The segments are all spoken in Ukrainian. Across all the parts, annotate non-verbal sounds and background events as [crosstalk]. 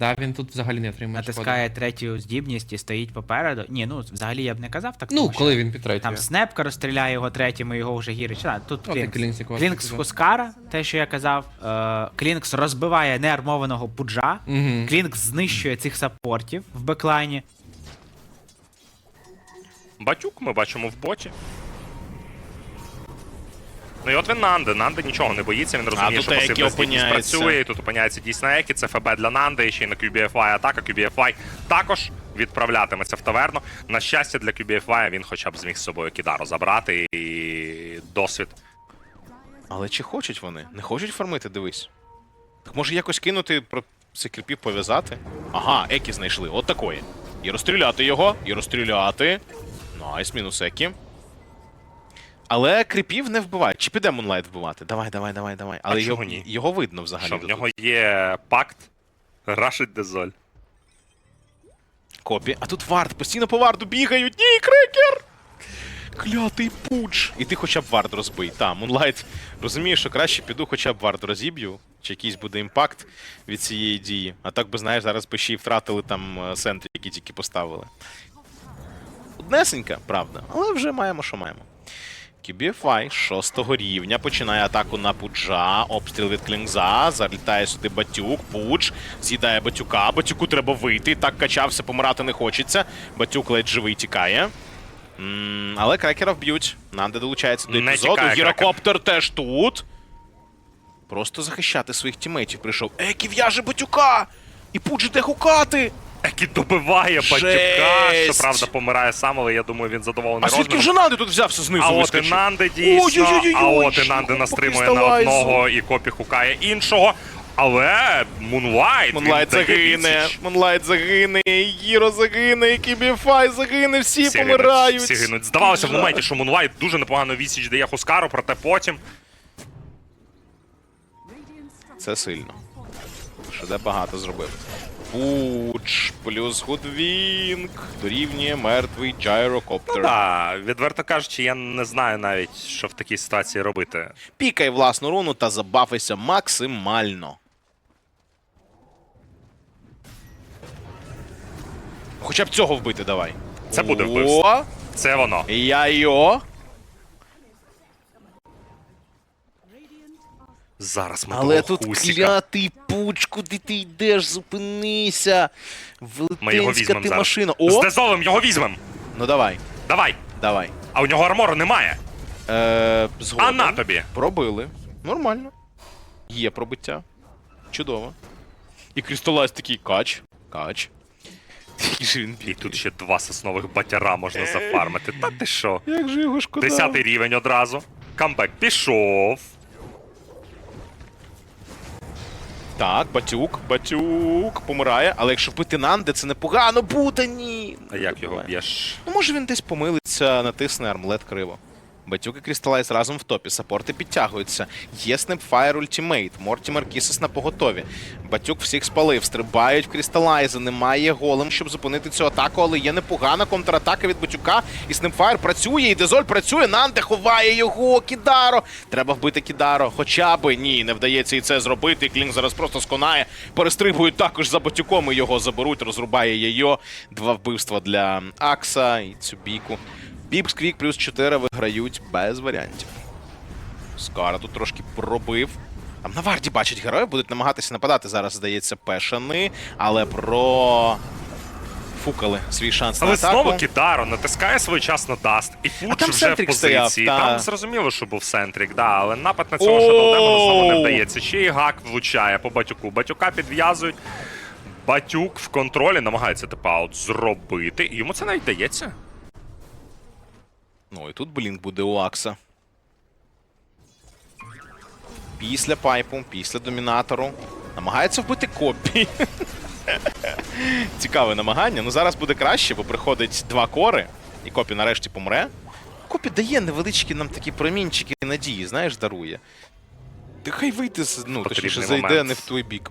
Да, він тут взагалі не отримує шкоди. Натискає третю здібність і стоїть попереду. Ні, ну взагалі я б не казав так. Ну, тому що він під. Там снепка розстріляє його третім, і його вже гірить. А, тут і Клінкс. Клінкс. Хускара, те, що я казав. Е, Клінкс розбиває неармованого пуджа. Угу. Клінкс знищує цих саппортів в беклайні. Батюк ми бачимо в боті. Ну і от він Нанди. Нанди нічого не боїться, він розуміє, тут що пасивна здібність працює, і тут опиняється дійсно Екі, це ФБ для Нанди, і ще й на QBFY атака. QBFY також відправлятиметься в таверну. На щастя, для QBFY він хоча б зміг з собою Кідару забрати і досвід. Але чи хочуть вони? Не хочуть фармити, дивись. Так може якось кинути про цих кріпів пов'язати? Ага, Екі знайшли. От такої. І розстріляти його, і розстріляти. Найс, мінус Екі. Але кріпів не вбивають. Чи піде Мунлайт вбивати? Давай, давай, давай, давай. Але чого його, ні? його видно взагалі. Що в тут. нього є пакт, рашить дезоль. Копі. А тут вард, постійно по варду бігають. Ні, крекер! Клятий пуч. І ти хоча б вард розбий. Та, Мунлайт розуміє, що краще піду хоча б вард розіб'ю, чи якийсь буде імпакт від цієї дії. А так би, знаєш, зараз би ще й втратили там е, центр, які тільки поставили. Однесенька, правда, але вже маємо, що маємо. QBFI 6 рівня починає атаку на Пуджа. Обстріл від Клінгза. Залітає сюди Батюк. Пудж з'їдає Батюка. Батюку треба вийти. Так качався, помирати не хочеться. Батюк ледь живий тікає. м але крекера вб'ють. Нанде долучається до Не епізоду. тікає Гірокоптер теж тут. Просто захищати своїх тімейтів прийшов. Екі в'яже Батюка! І Пудж іде гукати! Який добиває батюка, що правда помирає сам, але я думаю, він задоволений А звідки вже Нанде тут взявся знизу? А от і? Нанди дійсно, а от і Нанди настримує на одного і копі хукає іншого. Але Мунлайт, дає загине. Монлайт загине, Гіро загине, Кібіфай загине, всі, Всі помирають. гинуть, всі гинуть. Здавалося в моменті, що Мунлайт дуже непогано відсіч дає Хускару, проте потім Це сильно. Шеде багато зробив. Пуч плюс Гудвінг дорівнює мертвий Джайрокоптер. Да, відверто кажучи, я не знаю навіть, що в такій ситуації робити. Пікай власну руну та забафися максимально. Хоча б цього вбити давай. Це буде О, вбивство. Це воно. Я Зараз ми Але того тут Хусіка. клятий пуч, куди ти йдеш, зупинися. Ми його візьмемо ти зараз. машина. З О, дезолем його візьмем. ну давай, Давай. давай. А у нього армору немає. Е, згоден. А на тобі. Пробили. Нормально. Є пробиття. Чудово. І Крістолайз такий кач. Кач. Який же він І тут ще два соснових батяра можна зафармити. Та ти що? Як же його шкода. Десятий рівень одразу. Камбек пішов. Так, батюк, батюк помирає, але якщо вбити Нанде, це непогано буде, ні. А як його б'єш? Ну, може він десь помилиться, натисне армлет криво. Батюк і Крісталайз разом в топі, сапорти підтягуються. Є Снепфайр ультимейт, Мортімер Кісес на поготові. Батюк всіх спалив, стрибають в Крісталайза, немає голем, щоб зупинити цю атаку, але є непогана контратака від Батюка. І Снепфайр працює, і Дезоль працює, Нанде ховає його, Кідаро. Треба вбити Кідаро, хоча би ні, не вдається і це зробити. Клінг зараз просто сконає. Перестрибують також за Батюком і його заберуть, розрубає Йо. Два вбивства для Акса і цю бійку. Біб плюс 4 виграють без варіантів. Скара тут трошки пробив. Там на варді бачать героїв, будуть намагатися нападати зараз, здається, пешани, але про. Фукали свій шанс на Але атаку. знову Кідаро натискає своєчасно даст. І Пуч там вже в Сентрік стояв, позиції. та. Там зрозуміло, що був Сентрік, да, але напад на цього Шадолдемона знову не вдається. Ще і гак влучає по батюку. Батюка підв'язують. Батюк в контролі намагається типаут зробити. І йому це навіть дається. Ну і тут блінк буде у Акса. Після пайпу, після домінатору. Намагається вбити копі. [laughs] Цікаве намагання. Ну зараз буде краще, бо приходить два кори, і копі нарешті помре. Копі дає невеличкі нам такі промінчики надії, знаєш, дарує. Хай вийти, ну, точніше, зайде момент. не в твій бік.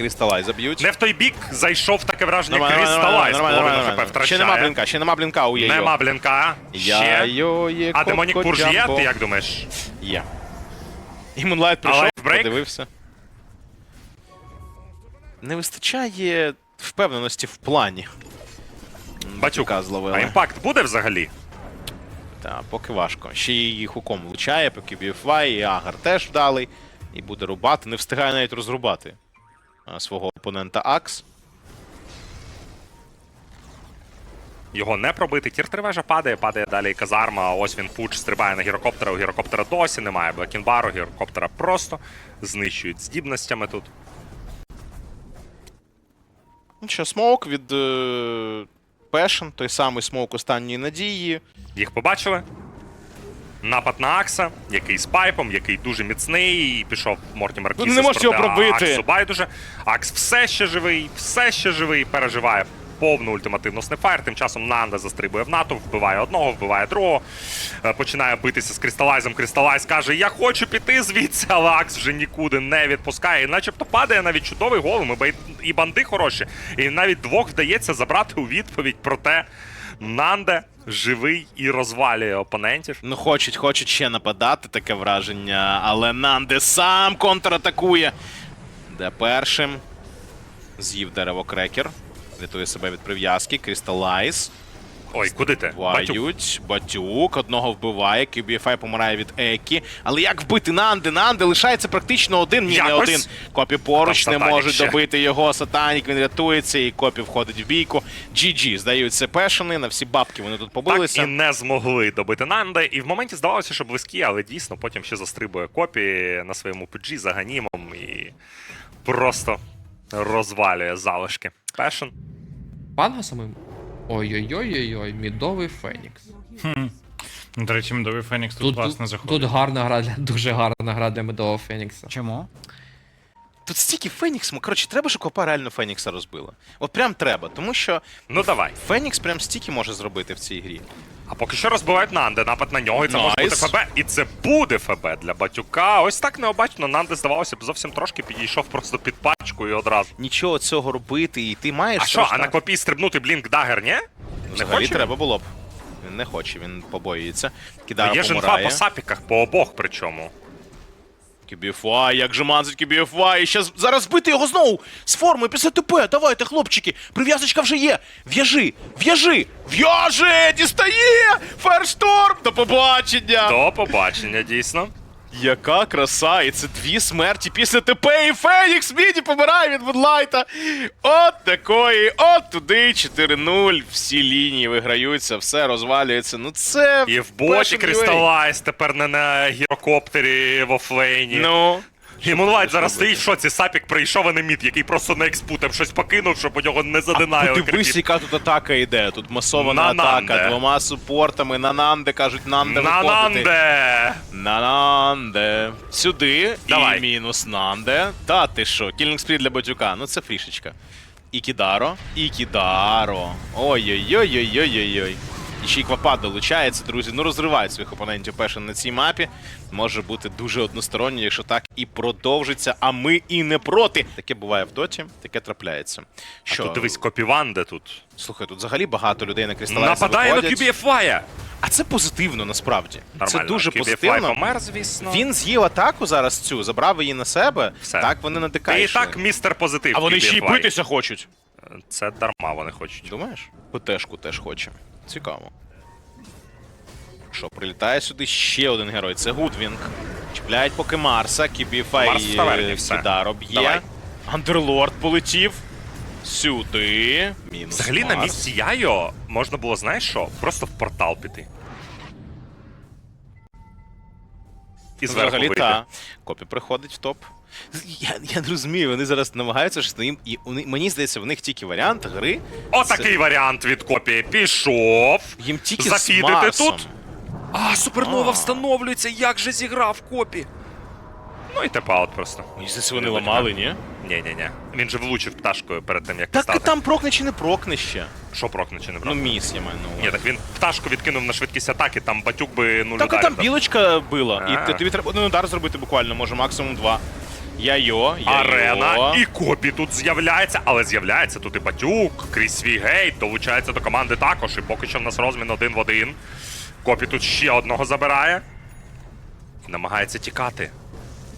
Крісталай заб'ють. Не в той бік зайшов таке враження Нормально, нормально, Крісталайз. нормально, Половину нормально, ХП нормально. втрачає. Ще нема блінка, ще нема блінка у Єйо. Нема блінка. Ще. є А демонік Пурж є, ти як думаєш? Є. І Мунлайт прийшов, лайфбрейк? подивився. Не вистачає впевненості в плані. Батюк, Батюка А зловили. імпакт буде взагалі? Та, поки важко. Ще й хуком влучає, поки BFY, і Агар теж вдалий. І буде рубати. Не встигає навіть розрубати свого опонента Акс. Його не пробити. Тір 3 вежа падає, падає далі казарма. Ось він пуч стрибає на гірокоптера. У гірокоптера досі немає блекінбару. Гірокоптера просто знищують здібностями тут. Ну що, смоук від е... Пешен, той самий смоук останньої надії. Їх побачили. Напад на Акса, який з пайпом, який дуже міцний, і пішов Мортімер Ну, Кісес не можеш його пробити. Аксу байдуже. Акс все ще живий, все ще живий, переживає повну ультимативну снепфайр. Тим часом Нанда застрибує в НАТО, вбиває одного, вбиває другого. Е, Починає битися з Крісталайзом. Крісталайз каже: Я хочу піти звідси, але Акс вже нікуди не відпускає. І начебто падає навіть чудовий гол. Ми бай- і банди хороші. І навіть двох вдається забрати у відповідь. Проте Нанде живий і розвалює опонентів. Ну, хочуть, хочуть ще нападати, таке враження, але Нанде сам контратакує. Де першим з'їв дерево крекер. Рятує себе від прив'язки. Крісталайз. Ой, куди ти? Батюк. Батюк. Одного вбиває. QBFI помирає від Екі. Але як вбити Нанди? Нанди лишається практично один. Ні, не один. Копі поруч Там не Сатанік можуть ще. добити його. Сатанік він рятується, і Копі входить в бійку. GG. Здаються пешени. На всі бабки вони тут побилися. Так і не змогли добити Нанде. І в моменті здавалося, що близькі, але дійсно потім ще застрибує копі на своєму PG за ганімом і просто розвалює залишки. Пешен. Панга самим. Ой-ой-ой-ой-ой, мідовий Фенікс. Хм. До речі, медовий Фенікс тут, Тут, класно заходить. тут гарна гра для дуже гарна гра для мідового Фенікса. Чому? Тут стільки Фенікс, ну, коротше, треба, щоб Копа реально Фенікса розбила. От прям треба, тому що Ну давай. Фенікс прям стільки може зробити в цій грі. А поки що розбивають Нанде, напад на нього, і це може бути ФБ. І це буде ФБ для батюка. Ось так необачно. Нанде, здавалося б, зовсім трошки підійшов просто під пачку і одразу. Нічого цього робити, і ти маєш. А що, а на копі стрибнути Блінк Дагер, ні? Не хоче? треба було б. Він не хоче, він побоюється. Ну, Кидара Є помирає. інфа по сапіках, по обох причому. QBFY, як же манзить Кібіфай. Ще зараз збити його знову з форми після ТП. Давайте, хлопчики, прив'язочка вже є. В'яжи, в'яжи, в'яжи, дістає! Фершторм! До побачення! До побачення, дійсно. Яка краса! І це дві смерті після ТП і Фенікс Міні помирає від Вудлайта. От такої, от туди 4-0. Всі лінії виграються, все розвалюється. Ну це. І в боті кристалайз тепер не на гірокоптері в офлейні. Ну. І Мунлайт зараз стоїть в шоці, Сапік прийшов а не мід, який просто на експутем щось покинув, щоб у нього не задинає. Подивись, яка тут атака йде. Тут масована На атака двома супортами. На Нанде кажуть, Нанде На виходити. Нанде! На Нанде. Сюди. Давай. І мінус Нанде. Та ти що? Кілінг спріт для батюка. Ну це фрішечка. І Кідаро. І Кідаро. Ой-ой-ой-ой-ой-ой-ой. І ще й Квапа долучається, друзі. Ну розривають своїх опонентів Пешен на цій мапі. Може бути дуже односторонньо, якщо так і продовжиться. А ми і не проти. Таке буває в доті, таке трапляється. Що Тут дивись, Копіванде тут. Слухай, тут взагалі багато людей на кристалайзі Нападає на. QBFY! А це позитивно насправді. Це дуже QBFY позитивно. помер, звісно. Він з'їв атаку зараз цю, забрав її на себе. Все. Так вони на ДК і так містер позитив. А вони ще й битися хочуть. Це дарма вони хочуть. Думаєш? ПТшку теж хоче. Цікаво. Що, прилітає сюди ще один герой. Це Гудвінг. Чіпляють поки Марса, Кібіфай Марс в таверні, все. Кідаро Давай. б'є. Андерлорд полетів. Сюди. Мінус. Взагалі на місці Яйо можна було, знаєш що? Просто в портал піти. І зверху Взагалі вийти. та. Копі приходить в топ. Я, я не розумію, вони зараз намагаються щось їм. І вони- мені здається, в них тільки варіант гри. Отакий варіант від копії пішов. Їм тільки Зафідити тут? А, супернова А. встановлюється, як же зіграв копі. Ну і тепаут просто. Мені здається, вони ламали, ні? Ні-ні-ні. Він же влучив пташкою перед тим, як Так стати. там прокне чи не прокне ще? Що прокне чи не Ну, міс, я маю на увазі. Ні, так він пташку відкинув на швидкість атаки, там батюк би нуль Так, а ударів там білочка била, А. і ти- тобі треба один удар зробити буквально, може максимум два. Я-йо, я-йо. Арена і Копі тут з'являється, але з'являється тут і Батюк, крізь свій гейт, долучається до команди також. І поки що в нас розмін один в один. Копі тут ще одного забирає. Намагається тікати.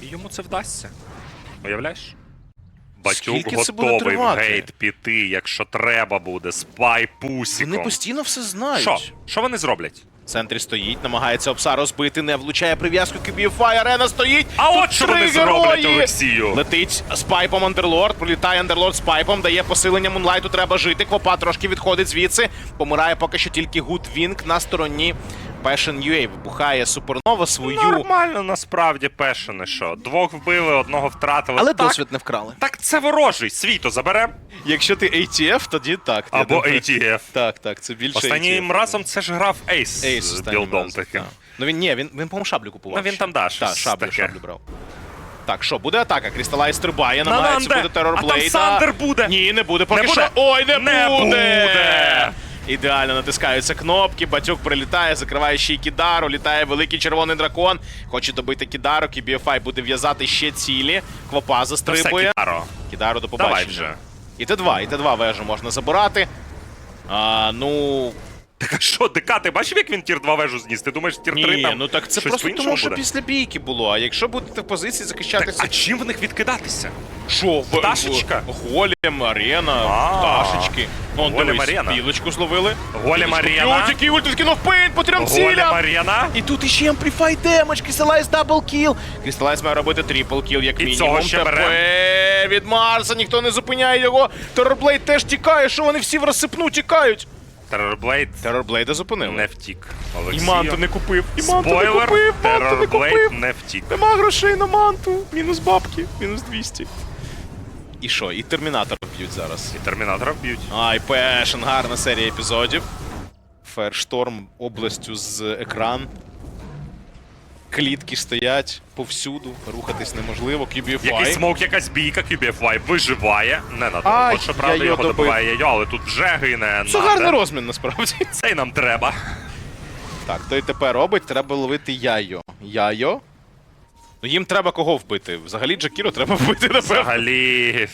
І йому це вдасться. Уявляєш? Батюк Скільки це буде готовий в тривати? гейт піти, якщо треба буде. Спай пусіком. Вони постійно все знають. Що? Що вони зроблять? В центрі стоїть, намагається обса розбити, не влучає прив'язку QBFI, арена стоїть. А Тут от що три вони зроблять, герої! Олексію. Летить з пайпом Андерлорд, пролітає Андерлорд з пайпом, дає посилення Мунлайту, треба жити. Квопа трошки відходить звідси. Помирає поки що тільки Гудвінг на стороні Passion UA. Вибухає супернова свою. Нормально насправді пешене, що. Двох вбили, одного втратили. Але так, досвід не вкрали. Так це ворожий. Світо заберем. Якщо ти ATF, тоді так. Або думаю. ATF. Так, так, це більше Останнім ATF. разом це ж грав Ейс, Ейс з білдом таким. Ну він ні, він, він по-моєму шаблю купував. Ну, він там, да, щось Так, шаблю, таке. шаблю брав. Так, що, буде атака? Крісталай стрибає, На намагається Нанде! буде терорблейда. А там Сандер буде! Ні, не буде. Поки Не що. буде? Ой, не, Не буде! буде! Ідеально натискаються кнопки, батюк прилітає, закриває ще й Кідару, літає великий червоний дракон. Хоче добити Кідару, KBFI буде в'язати ще цілі. Квопа застрибує. Кідаро. Кідару до Давай вже. І Т2, і Т2 вежу можна забирати. А, ну, Так а що, ДК, ти бачив, як він тір 2 вежу зніс? Ти думаєш, тір 3 ні, там ну так це щось просто по-іншому тому, що буде? після бійки було. А якщо будете в позиції Так, а чим в них відкидатися? що в- пташечка? в- Голем, арена, А, пташечки. Он голем, дивись, арена. білочку зловили. Голем, Білочку арена. б'ють, який ульт скинув пейн по трьом Голем цілям. арена. І тут іще Amplify Damage, Crystallize дабл кіл. Crystallize має робити трипл кіл, як І мінімум. цього ще бере. Тепер від Марса ніхто не зупиняє його. Терорблейд теж тікає, що вони всі в розсипну тікають. Терорблейд Терорблейда зупинили. не втік. І Олексію. манту не купив. І манту не Спойлер, купив. Манту не Терорблейд купив. не втік. Нема грошей на манту. Мінус бабки, мінус 200. І що? І термінатор б'ють зараз. І термінатора вб'ють. Ай, Пешен, гарна серія епізодів. Фершторм областю з екран. Клітки стоять повсюду, рухатись неможливо. QBFI. Якийсь смок, якась бійка, QBFY виживає. Не на що правда його добив. добиває Яйо, але тут вже гине. Це гарний розмін насправді. [laughs] Цей нам треба. Так, то й тепер робить, треба ловити Яйо. Яйо? Ну їм треба кого вбити. Взагалі Джакіро треба [laughs] вбити, напевно. Взагалі.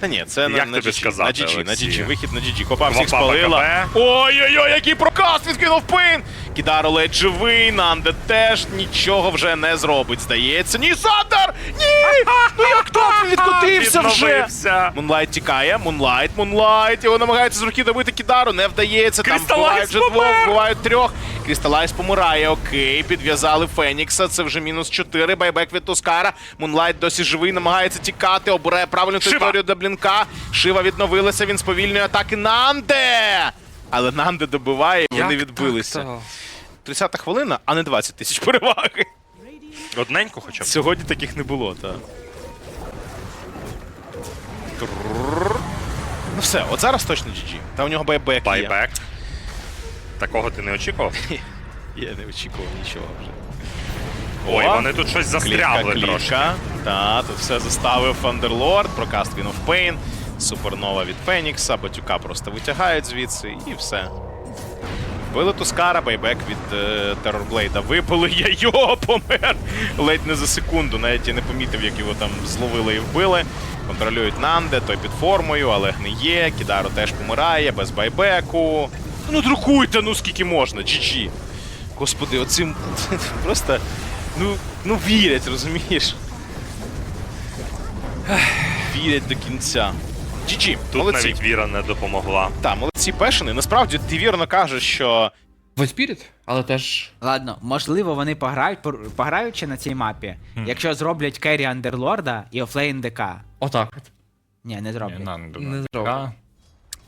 Та ні, це на, Як на тобі GG, сказати, на GG, на Олексію? GG, вихід на GG. Копа всіх спалила. Ой-ой-ой, який прокаст відкинув пин! Кідаро ледь живий, Нанде теж нічого вже не зробить, здається. Ні, Сандер! Ні! Ну як так він відкотився вже? Відновився. Мунлайт тікає, Мунлайт, Мунлайт, його намагається з руки добити Кідару, не вдається, там Крісталайз вбивають вже двох, вбивають трьох. Крісталайз помирає, окей, підв'язали Фенікса, це вже мінус 4, байбек від Тускара. Мунлайт досі живий, намагається тікати, обирає правильну територію до блінка. Шива відновилася, він сповільнює атаки Нанде! Але Нанде добиває, і вони відбилися. так-то? 30 хвилина, а не 20 тисяч переваги. Одненько хоча б. Сьогодні таких не було, так. Ну все, от зараз точно GG. Та у нього байбек є. Байбек. Такого ти не очікував? [laughs] Я не очікував нічого вже. Ой, О, вони тут щось застрягли клітка, трошки. клітка. Та, тут все заставив Андерлорд, прокаст Queen of Pain, супернова від Фенікса, Батюка просто витягають звідси і все. Вбили Тускара, байбек від е, Терорблейда. Випили [laughs] Яйо, помер ледь не за секунду. Навіть я не помітив, як його там зловили і вбили. Контролюють Нанде, той під формою, але гниє. Кідаро теж помирає, без байбеку. Ну друкуйте, ну скільки можна, GG. Господи, оцим [laughs] просто. Ну, ну вірять, розумієш? Вірять до кінця. GG, Тут молодці. навіть віра не допомогла. Так, молодці пешини. Насправді ти вірно кажеш, що Вольспіріт, але теж. Ладно, можливо, вони пограють, пограючи на цій мапі, якщо зроблять керрі Андерлорда і офлейн ДК. Отак. от. Ні, не зроблять. на, не Не думаю. зроблю.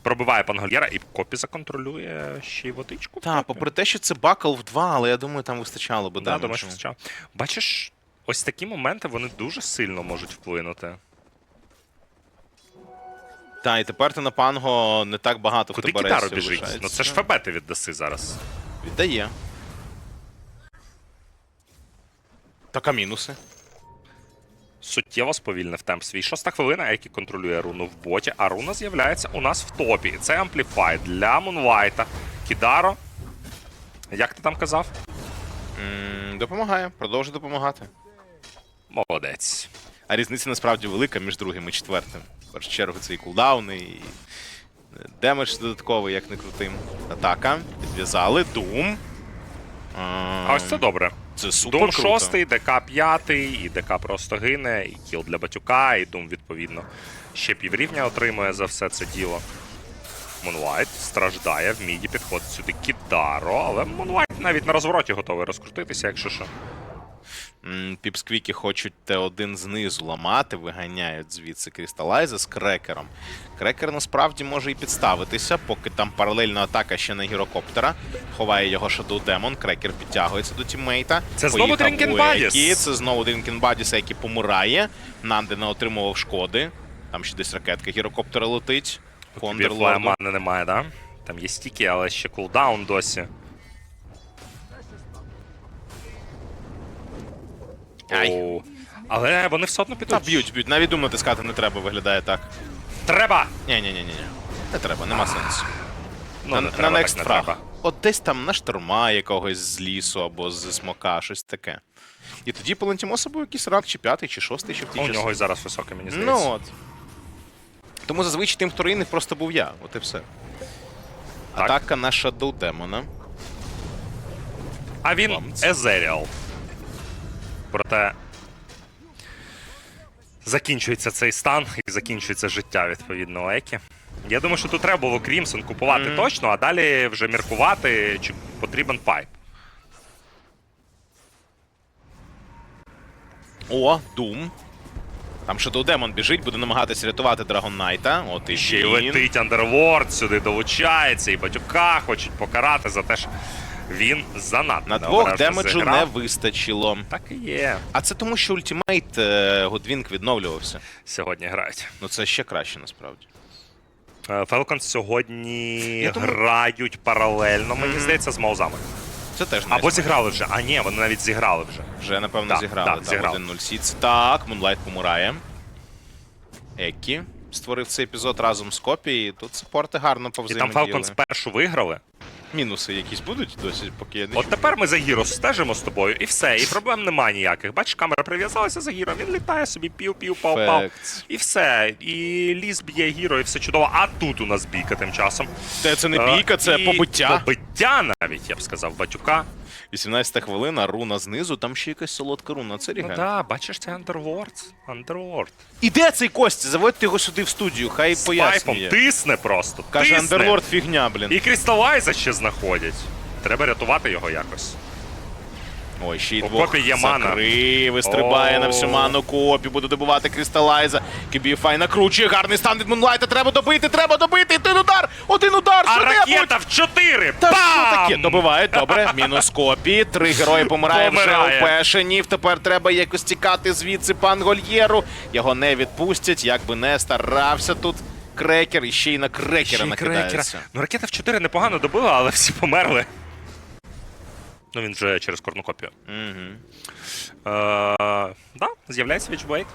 Пробиває пангольєра і копі законтролює ще й водичку. Так, попри те, що це бакл в 2, але я думаю, там вистачало би Да, думаю, що вистачало. Бачиш, ось такі моменти вони дуже сильно можуть вплинути. Так, і тепер ти на панго не так багато Куди хто бере. Біжить? Ну це ж ФБ ти віддаси зараз. Віддає. Так, а мінуси. Суттєво сповільнив темп свій. Шоста хвилина, який контролює руну в боті, а руна з'являється у нас в топі. Це ампліфай для Мунлайта. Кідаро. Як ти там казав? м допомагає, продовжує допомагати. Молодець. А різниця насправді велика між другим і четвертим. В першу чергу це і кулдауни, і демедж додатковий, як не крутим. Атака. Підв'язали. Дум. А ось це добре. Це супер Дум круто. 6, ДК 5, і ДК просто гине, і кіл для батюка, і Дум, відповідно, ще піврівня отримує за все це діло. Мунвайт страждає, в міді підходить сюди Кідаро, але Мунвайт навіть на розвороті готовий розкрутитися, якщо що. Піпсквіки хочуть Т1 знизу ламати, виганяють звідси Крісталайза з крекером. Крекер насправді може і підставитися, поки там паралельна атака ще на гірокоптера. Ховає його Shadow Демон, крекер підтягується до тіммейта. Це знову Поїхав Дрінкен у Бадіс. Екі, Це знову дрінкенбадіса, який помирає. Нанде не отримував шкоди. Там ще десь ракетка гірокоптера летить. Кондерлорду. немає, да? Там є стіки, але ще кулдаун досі. Ай. Але вони все одно Та підуть. б'ють, б'ють. Навіть дум натискати не треба, виглядає так. Треба! Ні-ні-ні. Не треба, нема сенсу. Ну, на, не на треба, next так не фраг. треба. От десь там на шторма якогось з лісу або з смока, щось таке. І тоді полетімо собою якийсь ранг, чи п'ятий, чи шостий, чи в ті У нього і зараз високий, мені здається. Ну от. Тому зазвичай тим, хто просто був я. От і все. Так. Атака на Shadow Демона. А він. Езеріал. Проте. Закінчується цей стан і закінчується життя відповідно Екі. Я думаю, що тут треба було Крімсон купувати Мгм. точно, а далі вже міркувати, чи потрібен пайп. О, Дум. Там Shadow Демон біжить, буде намагатися рятувати Драгон Найта. От і Ще й летить Андерворд, сюди долучається, і батюка хочуть покарати за те, що він занадто На двох демеджу не вистачило. Так і є. А це тому, що ультимейт е, Годвінг відновлювався. Сьогодні грають. Ну це ще краще насправді. Фелконс сьогодні Я думаю- грають паралельно, мені Мгм. здається, з Маузами. Це теж не Або зіграли вже. А ні, вони навіть зіграли вже. Вже, напевно, Так, зіграли. так, Так, зіграли. 1-0 Сіц. Так, Мунлайт помирає. Еккі створив цей епізод разом з Копі, і тут саппорти гарно І там повзаємодіяли. Фелконс першу виграли. Мінуси якісь будуть досі, поки я не От тепер ми за Гіро стежимо з тобою, і все, і проблем немає ніяких. Бачиш, камера прив'язалася за Гіро, він літає собі пів-пів, пав-пав. Facts. І все. І ліс б'є Гіро, і все чудово. А тут у нас бійка тим часом. Це, це не Е, бійка, це побиття. Побиття навіть, я б сказав, батюка. 18 хвилина, руна знизу, там ще якась солодка руна. Це Ну так, да, бачиш, це Андерворд. Underworld. Іде цей кость, Заводьте його сюди в студію, хай З пайпом пояснює. тисне просто. Каже, тисне. Underworld фігня, блін. І Крісталайза ще знаходять. Треба рятувати його якось. Ой, ще й двох Копі є мана. і стрибає О. на всю ману Копі, буде добивати Крісталайза. Кібіфай накручує, гарний стан від Мунлайта, треба добити, треба добити, один удар, один удар, А ракета в 4! Та що таке? Добивають, добре. Мінус копі. Три герої помирає вже у Пешенів. Тепер треба якось тікати звідси пан Гольєру. Його не відпустять, як би не старався тут. Крекер і ще й на крекера накидається. Ну, ракета в 4 непогано добила, але всі померли. Ну, він вже через корнукопію. Угу. Е, да, з'являється Вічблейд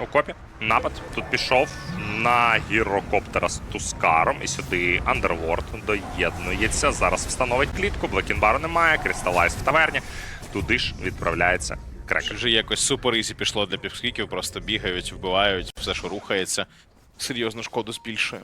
у копі. Напад. Тут пішов на гірокоптера з Тускаром. І сюди Андерворд доєднується. Зараз встановить клітку. Блекінбару немає. Крісталайз в таверні. Туди ж відправляється крекер. Вже якось супер ізі пішло для півскіків, просто бігають, вбивають, все, що рухається. Серйозно шкоду збільшує.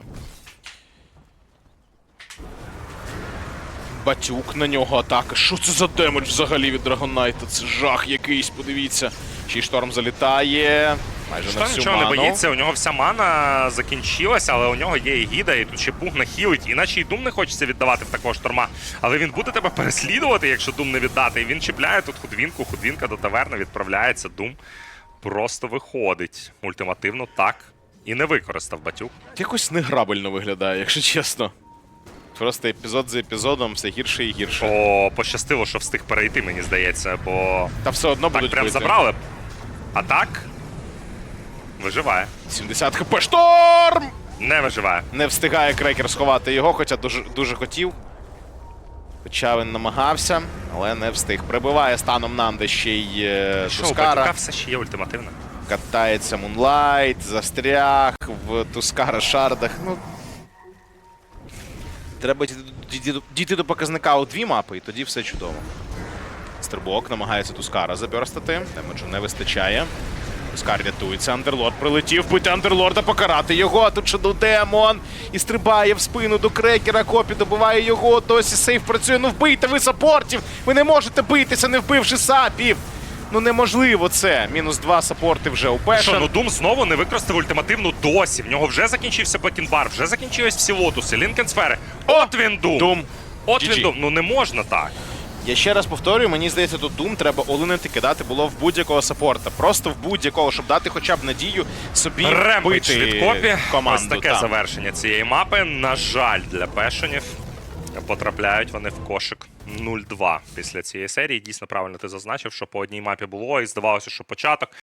Батюк на нього атака. Що це за демедж взагалі від Драгонайта? Це жах якийсь, подивіться. Ще шторм залітає. Майже Що на всю нічого не боїться, у нього вся мана закінчилася, але у нього є і гіда, і тут ще пуг нахилить, іначе і дум не хочеться віддавати в такого шторма. Але він буде тебе переслідувати, якщо дум не віддати. І він чіпляє тут худвінку, худвінка до таверни відправляється. Дум просто виходить ультимативно так. І не використав батюк. Якось неграбельно виглядає, якщо чесно. Просто епізод за епізодом все гірше і гірше. О, пощастило, що встиг перейти, мені здається, бо Та все одно так будуть прям бити. забрали. А так виживає. 70 хп. Шторм! Не виживає. Не встигає крекер сховати його, хоча дуже, дуже хотів. Хоча він намагався, але не встиг. Прибиває станом Нанде ще й е, Що, у Тускара. все ще є ультимативне. Катається Мунлайт, застряг в Тускара шардах. Ну. Треба дійти, до показника у дві мапи, і тоді все чудово. Стрибок намагається Тускара заберстати. Демеджу не вистачає. Скар рятується. Андерлорд прилетів, бути Андерлорда покарати його. А тут Shadow Демон і стрибає в спину до крекера. Копі добиває його. Досі сейф працює. Ну вбийте ви саппортів! Ви не можете битися, не вбивши сапів. Ну неможливо це. Мінус два саппорти вже у Що, ну Дум знову не використав ультимативну досі. В нього вже закінчився Бакінбар, вже закінчились всі лотуси, лінкенсфери. От він Дум! Дум. От GG. він Дум. Ну не можна так. Я ще раз повторюю, мені здається, тут Doom треба олинити кидати було в будь-якого саппорта. Просто в будь-якого, щоб дати хоча б надію собі Ремпейдж бити від Копі. команду. Ось таке так. завершення цієї мапи. На жаль, для пешенів. Потрапляють вони в кошик 0-2 після цієї серії. Дійсно правильно ти зазначив, що по одній мапі було, і здавалося, що початок